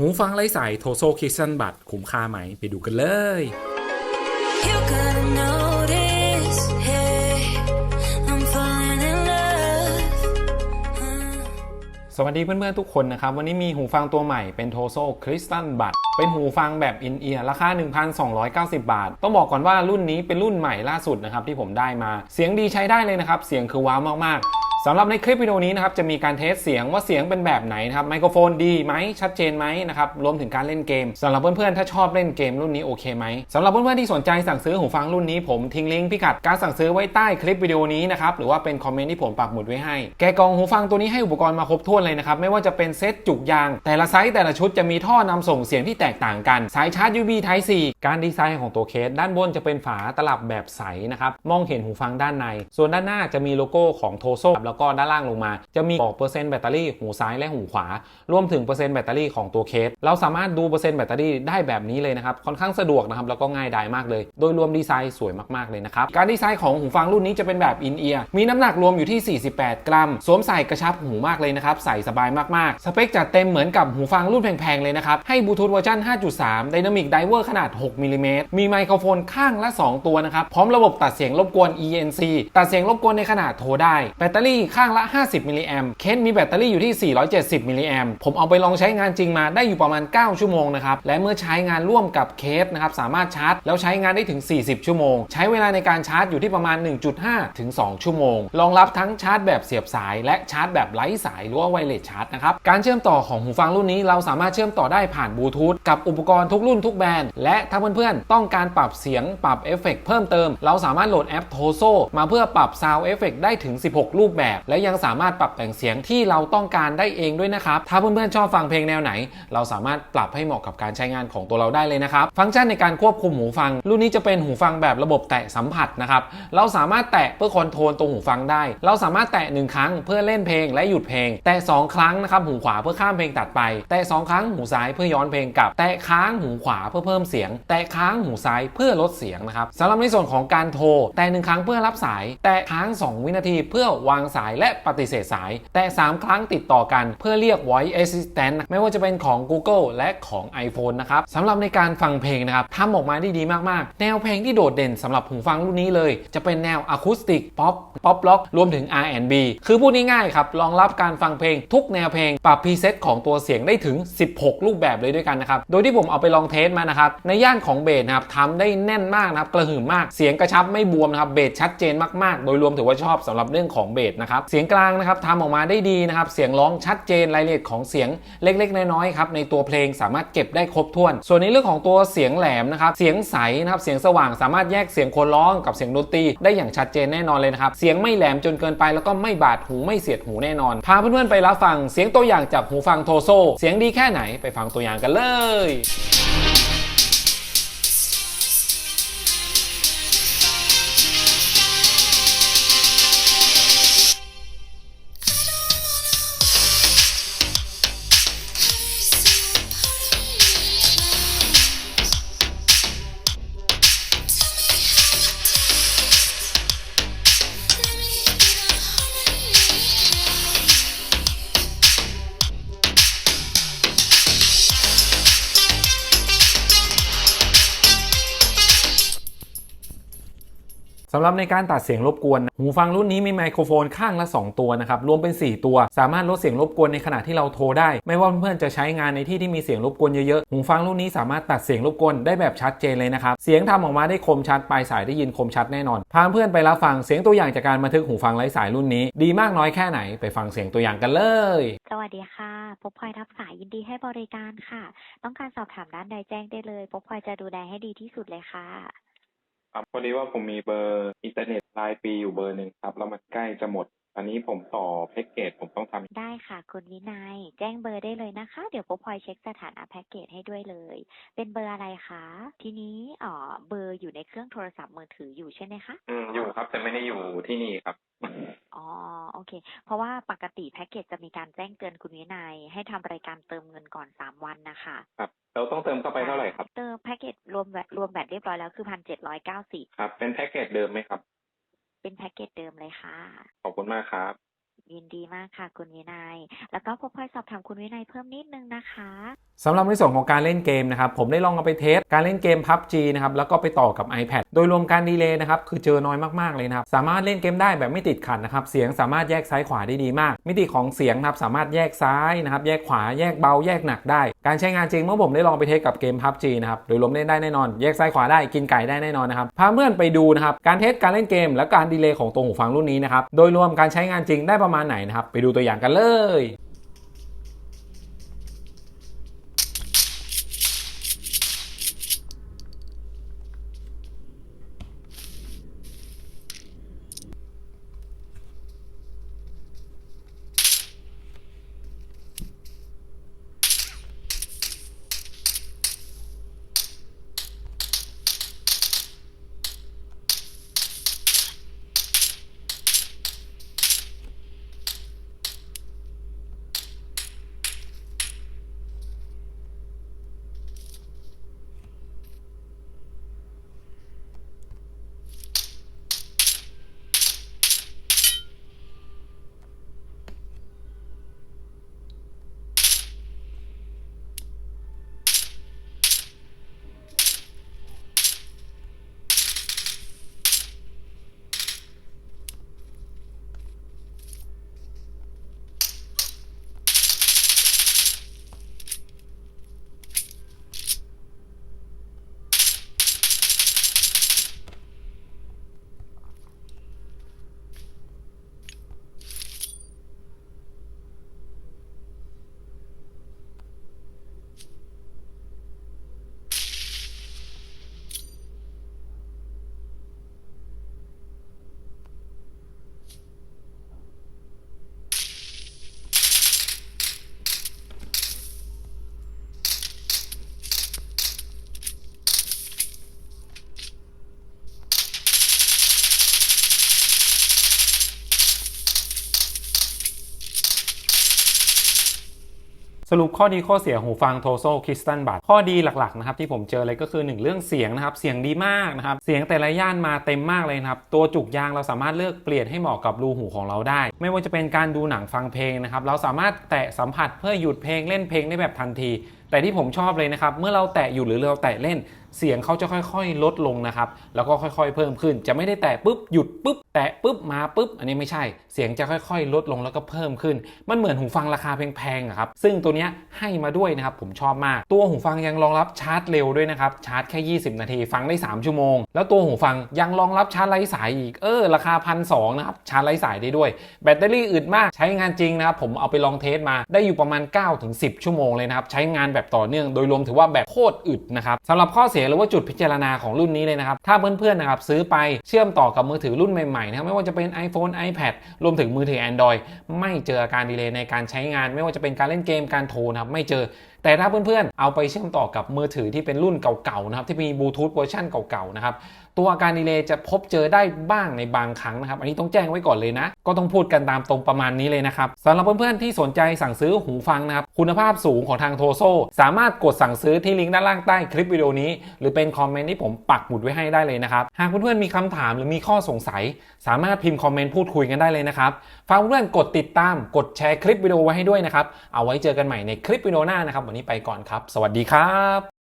หูฟังไร้สายโทโซคิสันบัตคุ้มค่าไหมไปดูกันเลย You gotta notice, hey, I'm falling in love. สวัสดีเพื่อนๆทุกคนนะครับ วันนี้มีหูฟังตัวใหม่เป็นโทโซคริสตัลบัตเป็นหูฟังแบบอินเอียร์ราคา 1,290 บาท ต้องบอกก่อนว่ารุ่นนี้เป็นรุ่นใหม่ล่าสุดนะครับที่ผมได้มา เสียงดีใช้ได้เลยนะครับ เสียงคือว้าวมากๆ สำหรับในคลิปวิดีโอนี้นะครับจะมีการเทสเสียงว่าเสียงเป็นแบบไหนนะครับไมโครโฟนดีไหมชัดเจนไหมนะครับรวมถึงการเล่นเกมสำหรับเพื่อนๆถ้าชอบเล่นเกมรุ่นนี้โอเคไหมสำหรับเพื่อนๆที่สนใจสั่งซื้อหูฟังรุ่นนี้ผมทิ้งลิงก์พิกัดการสั่งซื้อไว้ใต้คลิปวิดีโอนี้นะครับหรือว่าเป็นคอมเมนต์ที่ผมปักหมุดไว้ให้แกกองหูฟังตัวนี้ให้อุปกรณ์มาครบถ้วนเลยนะครับไม่ว่าจะเป็นเซตจุกยาง แต่ละไซส์แต่ละชุดจะมีท่อนำส่งเสียงที่แตกต่างกันสายชาร์จ USB Type C การดีไซน์ของตัวเคส ด้านบนจะเป็นฝาตลับแบบใสนะครับมองเห็นหูฟังด้านใน ส่วนด้านหน้าจะมีโลโก้ของโทโซแล้วก็ด้านล่างลงมา จะมีบอกเปอร์เซ็นต์แบตเตอรี่หูซ้ายและหูขวา รวมถึงเปอร์เซ็นต์แบตเตอรี่ของตัวเคส เราสามารถดูเปอร์เซ็นต์แบตเตอรี่ได้แบบนี้เลยนะครับ ค่อนข้างสะดวกนะครับแล้วก็ง่ายดายมากเลย โดยรวมดีไซน์สวยมากๆเลยนะครับ การดีไซน์ของหูฟังรุ่นนี้จะเป็นแบบอินเอียร์ มีน้ำหนักรวมอยู่ที่ 48 กรัม สวมใส่กระชับหูมากเลยนะครับใส่สบายมากๆ สเปคจัดเต็มเหมือนกับหูฟังรุ่นแพงๆเลยนะครับให้บลูทูธเวอร์ชัน5.3 Dynamic Driver ขนาด 6มิลลิเมตรมีไมโครโฟนข้างละ 2 ตัวนะครับพร้อมระบบตัดเสียงรบกวน ENC ตัดเสียงรบกวนในขนาดโทรได้ แบตเตอรี่ข้างละ 50มิลลิแอมเคสมีแบตเตอรี่อยู่ที่ 470มิลลิแอมผมเอาไปลองใช้งานจริงมาได้อยู่ประมาณ 9 ชั่วโมงนะครับ และเมื่อใช้งานร่วมกับเคสนะครับสามารถชาร์จ แล้วใช้งานได้ถึง 40 ชั่วโมง ใช้เวลาในการชาร์จอยู่ที่ประมาณ 1.5 ถึง 2 ชั่วโมง รองรับทั้งชาร์จแบบเสียบสาย และชาร์จแบบไร้สายหรือว่าไวเลสชาร์จนะครับ การเชื่อมต่อของหูฟังรุ่นนี้เราสามารถเชื่อมต่อได้ผ่านบลูทูธกับอุปกรณ์ทุกรุ่นทุกแบรนด์ และถ้าเพื่อนๆต้องการปรับเสียงปรับเอฟเฟกต์เพิ่มเติม เราสามารถโหลดแอปโทโซมาเพื่อปรับซาวเอฟเฟกได้ถึง 16 รูปแบบและยังสามารถปรับแต่งเสียงที่เราต้องการได้เองด้วยนะครับ ถ้าเพื่อนๆชอบฟังเพลงแนวไหน เราสามารถปรับให้เหมาะกับการใช้งานของตัวเราได้เลยนะครับ ฟังก์ชันในการควบคุมหูฟัง รุ่นนี้จะเป็นหูฟังแบบระบบแตะสัมผัสนะครับ เราสามารถแตะเพื่อคอนโทรลตัวหูฟังได้ เราสามารถแตะหนึ่งครั้งเพื่อเล่นเพลงและหยุดเพลง แตะสองครั้งนะครับหูขวาเพื่อข้ามเพลงตัดไป แตะสองครั้งหูซ้ายเพื่อย้อนเพลงกลับ แตะค้างหูขวาเพื่อเพิ่มเสียง แตะค้างหูซ้ายเพื่อลดเสียงนะครับสำหรับในส่วนของการโทร แตะหนึ่งครั้งเพื่อรับสาย แตะค้าง 2 วินาทีเพื่อวางสายและปฏิเสธสาย แตะ3ครั้งติดต่อกันเพื่อเรียก voice assistant ไม่ว่าจะเป็นของ Google และของ iPhone นะครับสำหรับในการฟังเพลงนะครับทำออกมาได้ดีมากๆ แนวเพลงที่โดดเด่นสำหรับหูฟังรุ่นนี้เลย จะเป็นแนวอะคูสติกป๊อปป๊อปล็อกรวมถึง R&B คือพูดง่ายๆครับรองรับการฟังเพลงทุกแนวเพลงปรับพรีเซตของตัวเสียงได้ถึง 16 รูปแบบเลยด้วยกันนะครับโดยที่ผมเอาไปลองเทสมานะครับในย่านของเบสนะครับทำได้แน่นมากนะครับกระหึ่มมากเสียงกระชับไม่บวมนะครับเบสชัดเจนมากๆ โดยรวมถือว่าชอบสำหรับเรื่องของเบสนะครับ เสียงกลางนะครับทำออกมาได้ดีนะครับ เสียงร้องชัดเจนรายละเอียดของเสียงเล็กๆ น้อยๆครับในตัวเพลงสามารถเก็บได้ครบถ้วน ส่วนในเรื่องของตัวเสียงแหลมนะครับ เสียงใสนะครับ เสียงสว่างสามารถแยกเสียงคนร้องกับเสียงดนตรีได้อย่างชัดเจนแน่นอนเลยนะครับ เสียงไม่แหลมจนเกินไปแล้วก็ไม่บาดหูไม่เสียดหูแน่นอน พาเพื่อนๆไปรับฟังเสียงตัวอย่างจากหูฟังโทโซ เสียงดีแค่ไหนไปฟังตัวอย่างกันเลยำหรับในการตัดเสียงรบกวน หูฟังรุ่นนี้มีไมโครโฟนข้างละ 2 ตัวนะครับ รวมเป็น 4 ตัว สามารถลดเสียงรบกวนในขณะที่เราโทรได้ ไม่ว่าเพื่อนๆจะใช้งานในที่ที่มีเสียงรบกวนเยอะๆ หูฟังรุ่นนี้สามารถตัดเสียงรบกวนได้แบบชัดเจนเลยนะครับ เสียงทำออกมาได้คมชัดปลายสายได้ยินคมชัดแน่นอน พาเพื่อนไปรับฟังเสียงตัวอย่างจากการบันทึกหูฟังไร้สายรุ่นนี้ ดีมากน้อยแค่ไหนไปฟังเสียงตัวอย่างกันเลย สวัสดีค่ะ พบพลอยรับสายยินดีให้บริการค่ะ ต้องการสอบถามด้านใดแจ้งได้เลย พบพลอยจะดูแลให้ดีที่สุดเลยค่ะ ครับพอดีว่าผมมีเบอร์อินเทอร์เน็ตรายปีอยู่เบอร์หนึ่งครับแล้วมันใกล้จะหมด อันนี้ผมต่อแพ็กเกจผมต้องทำได้ค่ะ คุณวินัย แจ้งเบอร์ได้เลยนะคะ เดี๋ยวพบพลอยเช็คสถานะแพ็กเกจให้ด้วยเลย เป็นเบอร์อะไรคะทีนี้เอ่อเบอร์อยู่ในเครื่องโทรศัพท์มือถืออยู่ใช่ไหมคะอืมอยู่ครับ แต่ไม่ได้อยู่ที่นี่ครับอ๋อโอเค เพราะว่าปกติแพ็กเกจจะมีการแจ้งเตือนคุณวินัย ให้ทำรายการเติมเงินก่อนสามวันนะคะครับเราต้องเติมเข้าไปเท่าไหร่ครับเติมแพ็กเกจรวมแบตรวมแบตเรียบร้อยแล้วคือพันเจ็ดร้อยเก้าสิบครับเป็นแพ็กเกจเดิมไหมครับ เป็นแพ็กเกจเดิมเลยค่ะ ขอบคุณมากครับ ยินดีมากค่ะคุณวินัย แล้วก็พบพลอยสอบถามคุณวินัยเพิ่มนิดนึงนะคะสำหรับในส่วนของการเล่นเกมนะครับผมได้ลองเอาไปเทสการเล่นเกม PUBG นะครับแล้วก็ไปต่อกับ iPad โดยรวมการดีเลย์นะครับคือเจอน้อยมากๆเลยนะครับสามารถเล่นเกมได้แบบไม่ติดขัดนะครับเสียงสามารถแยกซ้ายขวาได้ดีมาก มิติของเสียงนะครับสามารถแยกซ้ายนะครับแยกขวาแยกเบาแยกหนักได้ การใช้งานจริงเมื่อผมได้ลองไปเทสกับเกม PUBG นะครับโดยรวมเล่นได้แน่นอน แยกซ้ายขวาได้กินไก่ได้แน่นอนนะครับพาเพื่อนไปดูนะครับการเทสการเล่นเกม และการดีเลย์ของตัวหูฟังรุ่นนี้นะครับโดยรวมการใช้งานจริงได้ประมาณไหนนะครับไปดูตัวอย่างกันเลย สรุปข้อดีข้อเสียหูฟังโทโซคริสตันบัตข้อดีหลักๆนะครับที่ผมเจอเลยก็คือ 1 เรื่องเสียงนะครับ เสียงดีมากนะครับ เสียงแต่ละย่านมาเต็มมากเลยนะครับ ตัวจุกยางเราสามารถเลือกเปลี่ยนให้เหมาะกับรูหูของเราได้ ไม่ว่าจะเป็นการดูหนังฟังเพลงนะครับ เราสามารถแตะสัมผัสเพื่อหยุดเพลงเล่นเพลงได้แบบทันทีแต่ที่ผมชอบเลยนะครับ เมื่อเราแตะอยู่หรือเราแตะเล่น เสียงเขาจะค่อยๆ ลดลงนะครับ แล้วก็ค่อยๆ เพิ่มขึ้น จะไม่ได้แตะปุ๊บหยุดปุ๊บแตะปุ๊บมาปุ๊บ อันนี้ไม่ใช่ เสียงจะค่อยๆ ลดลงแล้วก็เพิ่มขึ้น มันเหมือนหูฟังราคาแพงๆอะครับ ซึ่งตัวนี้ให้มาด้วยนะครับ ผมชอบมาก ตัวหูฟังยังรองรับชาร์จเร็วด้วยนะครับ ชาร์จแค่ 20 นาที ฟังได้ 3 ชั่วโมง แล้วตัวหูฟังยังรองรับชาร์จไร้สายอีก เออ ราคาพันสนะครับ ชาร์จไร้สายได้ด้วย แบตเตอรี่อึดมาก ใช้งานจริงนะครับ ผมเอาไปลองเทสมา ได้อยู่ประมาณ 9-10 ชั่วโมงเลยนะครับ ใช้งานแบบต่อเนื่อง โดยรวมถือว่าแบบโคตรอึดนะครับสำหรับข้อเสียหรือว่าจุดพิจารณาของรุ่นนี้เลยนะครับ ถ้าเพื่อนๆนะครับซื้อไปเชื่อมต่อกับมือถือรุ่นใหม่ๆนะครับไม่ว่าจะเป็น iPhone iPad รวมถึงมือถือ Android ไม่เจออาการดีเลย์ในการใช้งาน ไม่ว่าจะเป็นการเล่นเกมการโทรนะครับไม่เจอ แต่ถ้าเพื่อนๆ เอาไปเชื่อมต่อกับมือถือที่เป็นรุ่นเก่าๆนะครับที่มีบลูทูธเวอร์ชันเก่าๆนะครับตัวอาการดีเลย์จะพบเจอได้บ้างในบางครั้งนะครับ อันนี้ต้องแจ้งไว้ก่อนเลยนะ ก็ต้องพูดกันตามตรงประมาณนี้เลยนะครับสำหรับเพื่อนๆที่สนใจสั่งซื้อหูฟังนะครับคุณภาพสูงของทางโทโซสามารถกดสั่งซื้อที่ลิงก์ด้านล่างใต้คลิปวิดีโอนี้ หรือเป็นคอมเมนต์ที่ผมปักหมุดไว้ให้ได้เลยนะครับ หากเพื่อนๆมีคำถามหรือมีข้อสงสัย สามารถพิมพ์คอมเมนต์พูดคุยกันได้เลยนะครับฝากเพื่อนๆกดติดตามกดแชร์คลิปวิดีโอไว้ให้ด้วยนะครับเอาไว้เจอกันใหม่ในคลิปวิดีโอหน้านะครับวันนี้ไปก่อนครับ สวัสดีครับ